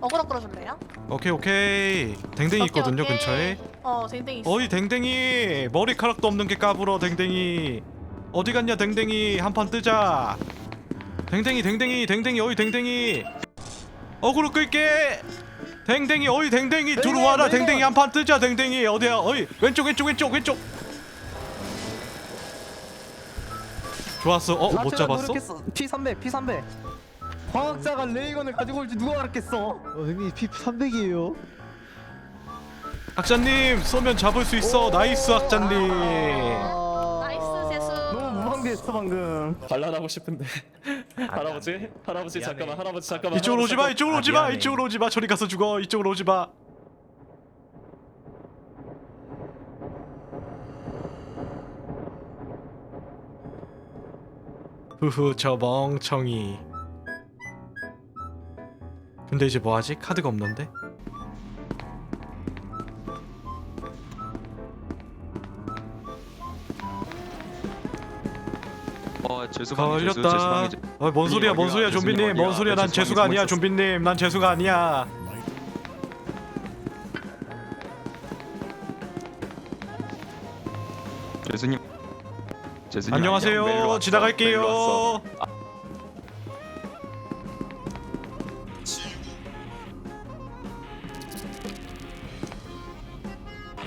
어그로 끌어줄래요? 오케이 오케이. 댕댕이 오케이, 있거든요 오케이. 근처에. 어 댕댕이 있어. 어이 댕댕이. 머리카락도 없는 게 까불어 댕댕이. 어디 갔냐 댕댕이. 한판 뜨자. 댕댕이 댕댕이 댕댕이 어이 댕댕이. 어그로 끌게. 댕댕이 어이 댕댕이. 들어와라 댕댕이. 댕댕이. 한판 뜨자 댕댕이. 어디야? 어이 왼쪽 왼쪽 왼쪽 왼쪽. 좋았어. 어 못 잡았어? P300 P300 과학자가 레이건을 가지고 올지 누가 알았겠어? 어, 형님 P 300이에요. 학자님 쏘면 잡을 수 있어. 나이스 학자님. 나이스 재수. 너무 무방비했어 방금. 반란하고 싶은데. 할아버지? 할아버지 잠깐만 할아버지 잠깐만 이쪽으로 오지 마 할아버지 이쪽으로 오지 마 이쪽으로 오지 마. 저리 가서 죽어. 이쪽으로 오지 마. 후후 저 멍청이 근데 이제 뭐하지? 카드가 없는데? 어 죄송합니다. 죄송- 걸렸다 죄송합니다. 어, 뭔 소리야 뭔 소리야 좀비님 뭔. 소리야 난 재수가 아니야. 좀비님 난 재수가 아니야 죄수님. 죄수님 안녕. 안녕하세요 지나갈게요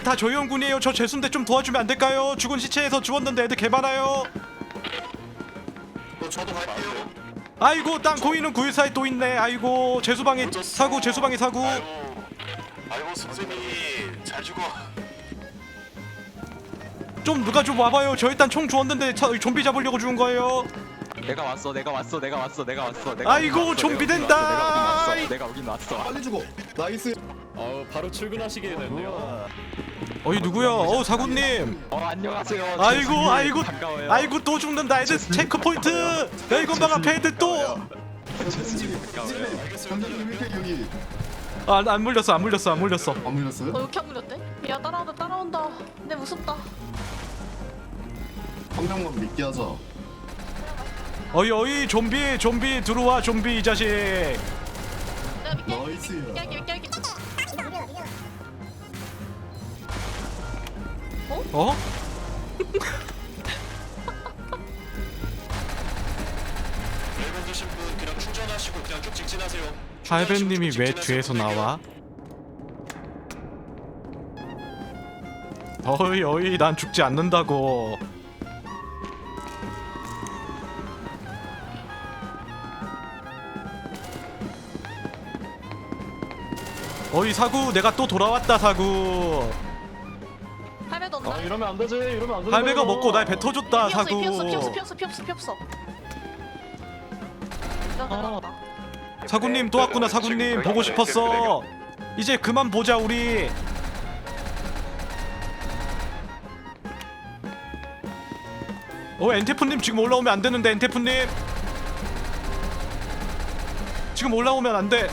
다 조영군이에요. 저 재수인데 좀 도와주면 안 될까요? 죽은 시체에서 주웠는데 애들 개 많아요. 저도 갈게요. 아이고 땅 고이는 구일사에 또 있네. 아이고 재수방에 사고 재수방에 사고. 아이고, 아이고 선생님 잘 죽어. 좀 누가 좀 와봐요. 저 일단 총 주웠는데 차, 좀비 잡으려고 죽은 거예요. 내가 왔어. 내가 왔어. 내가 왔어. 내가 왔어. 내가 아이고, 왔어, 좀비 내가 된다. 왔어, 내가 오긴 왔어. 내가 오긴 왔어. 빨리 죽어. 나이스. 어 바로 출근하시게 됐네요 어이 누구야? 어 사구님. 어 안녕하세요. 아이고 죄수님. 아이고 반가워요. 아이고 또 죽는다. 애들 체크 포인트. 야 이거 봐 앞에 애들 또. 죄수님 반가워요. 경기 왜 이렇게 여기 아안 물렸어 안 물렸어 안 물렸어. 안 물렸어요? 어 이렇게 안 물렸대? 야 따라온다 따라온다 근데 무섭다 한 명만 믿게 하자. 어이 어이 좀비 좀비 들어와 좀비 이 자식. 내가 믿게 할게 나이스. 믿게 할게 믿게 할게 어? 일본 드신 분 그냥 충전하시고 그냥 쭉 직진하세요. 할배님이 왜 뒤에서 나와? 어이 어이 난 죽지 않는다고 어이 사구 내가 또 돌아왔다 사구. 할배도 없나? 아 이러면 안 되지 이러면 안 되지. 할배가 먹고 날 뱉어줬다 피 없어 사구. 피 없어 피 없어 피 없어 피 없어 피 없어. 이러다. 사구님 또 왔구나 사구님. 보고 싶었어. 이제 그만 보자 우리. 어 엔테프님 지금 올라오면 안 되는데 엔테프님. 지금 올라오면 안돼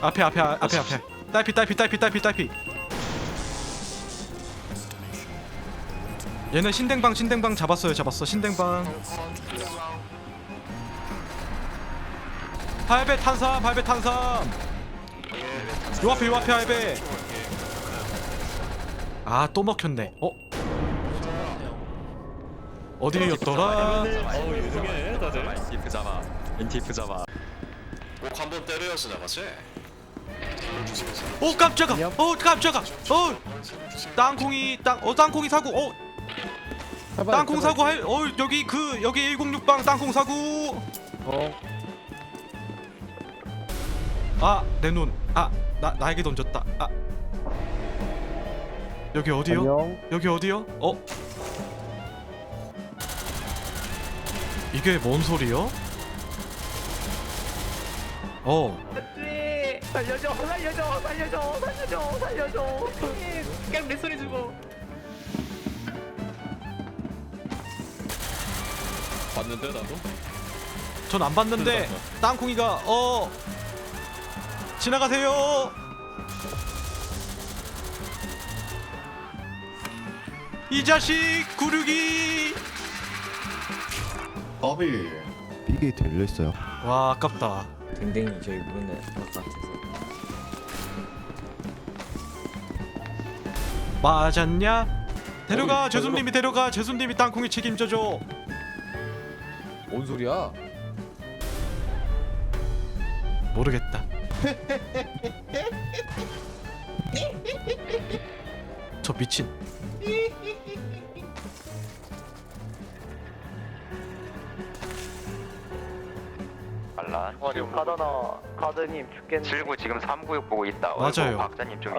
앞에 앞에 아, 앞에 앞에. 딸피 딸피 딸피 딸피 딸피. 얘는 신댕방 신댕방 잡았어요 잡았어. 신댕방. 할배 탄삼 할배 탄삼. 요 앞에 요 앞에 할배. 아 또 먹혔네. 어? 어디였더라? 어우 유능해 다들 NTF 잡아. NTF 잡아. 꼭 한번 때려야 지 나가지. 오 깜짝아. 어 깜짝아. 어 땅콩이 땅어 땅콩이 사고 어 땅콩 사고 할 어 여기 그 여기 106방 땅콩 사고. 어. 아내 눈. 아나 나에게 던졌다. 아. 여기 어디요? 안녕. 여기 어디요? 어? 이게 뭔 소리요? 어 살려줘 살려줘 살려줘 살려줘 살려줘 그냥 내 소리 주고 봤는데 나도 전 안 봤는데 땅콩이가 어 지나가세요. 이 자식 구르기. 삐게이트 열려 있어요. 와 아깝다. 댕댕이 저희 모르는 것 같아서 맞았냐? 데려가 어이, 재수님이 데려가 재수님이 땅콩이 책임져줘 뭔 소리야? 모르겠다 저 미친 말라. 지금 가다나 가드님 죽겠네. 79 지금 396 보고 있다. 맞아요. 박사님 좀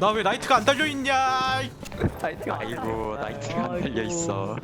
나왜 라이트가 안 달려있냐? 아이고 나이트가 안 달려 있어